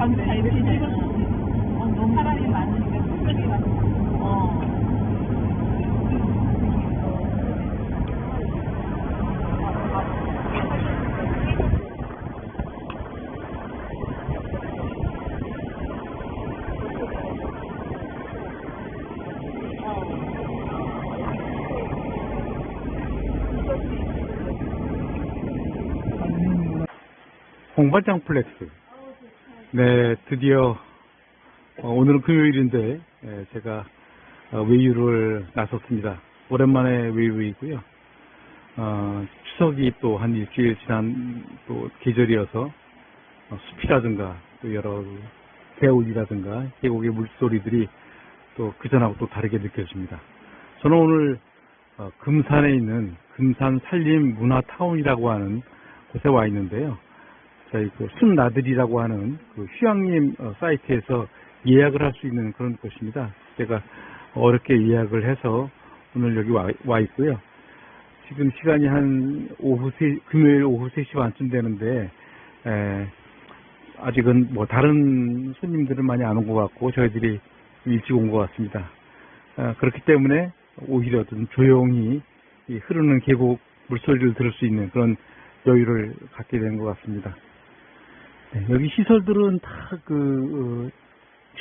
어. 어. 홍반장 플렉스. 네, 드디어 어, 오늘은 금요일인데 예, 제가 어, 외유를 나섰습니다. 오랜만에 외유이고요. 어, 추석이 또 한 일주일 지난 또 계절이어서 어, 숲이라든가 또 여러 개울이라든가 계곡의 물소리들이 또 그전하고 또 다르게 느껴집니다. 저는 오늘 어, 금산에 있는 금산 산림 문화타운이라고 하는 곳에 와 있는데요. 저희 그 순나들이라고 하는 그 휴양림 어, 사이트에서 예약을 할 수 있는 그런 곳입니다. 제가 어렵게 예약을 해서 오늘 여기 와, 와 있고요. 지금 시간이 한 오후 세, 금요일 오후 3시 반쯤 되는데, 에, 아직은 뭐 다른 손님들은 많이 안 온 것 같고, 저희들이 일찍 온 것 같습니다. 아, 그렇기 때문에 오히려 좀 조용히 이 흐르는 계곡 물소리를 들을 수 있는 그런 여유를 갖게 된 것 같습니다. 네, 여기 시설들은 다 그, 어,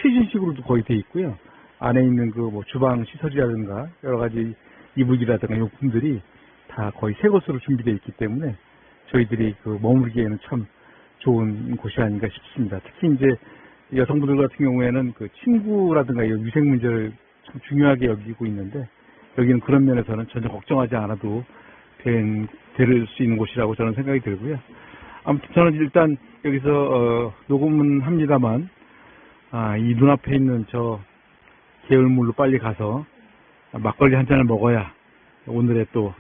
최신식으로도 거의 돼 있고요. 안에 있는 그 뭐 주방 시설이라든가 여러 가지 이불이라든가 용품들이 다 거의 새 것으로 준비되어 있기 때문에 저희들이 그 머물기에는 참 좋은 곳이 아닌가 싶습니다. 특히 이제 여성분들 같은 경우에는 그 친구라든가 이 위생 문제를 참 중요하게 여기고 있는데 여기는 그런 면에서는 전혀 걱정하지 않아도 된, 될 수 있는 곳이라고 저는 생각이 들고요. 아무튼 저는 일단 여기서 어, 녹음은 합니다만 아, 이 눈앞에 있는 저 개울물로 빨리 가서 막걸리 한 잔을 먹어야 오늘의 또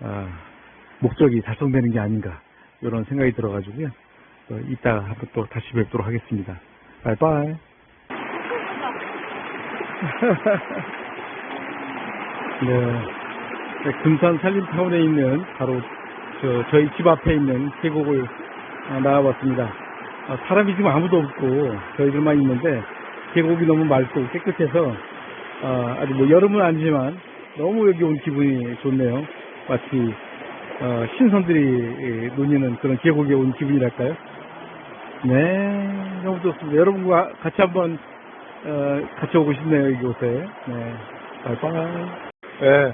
아, 목적이 달성되는 게 아닌가 이런 생각이 들어가지고요. 어, 이따 한번 또 다시 뵙도록 하겠습니다. 바이바이. 네. 네, 금산 산림타운에 있는 바로 저, 저희 집 앞에 있는 계곡을 아, 나와봤습니다. 아, 사람이 지금 아무도 없고 저희들만 있는데 계곡이 너무 맑고 깨끗해서 아, 아직 뭐 여름은 아니지만 너무 여기 온 기분이 좋네요. 마치 어, 신선들이 논이는 그런 계곡에 온 기분이랄까요? 네, 너무 좋습니다. 여러분과 같이 한번 어, 같이 오고 싶네요 이곳에. 네, 바이바이. 네.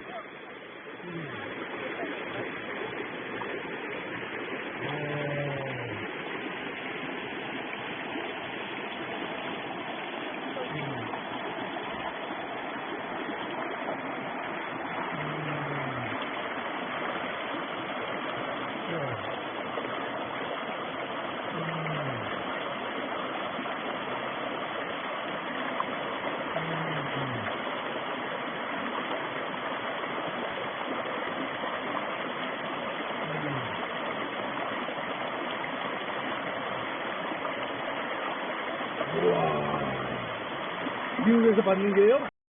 미국에서 받는 게요?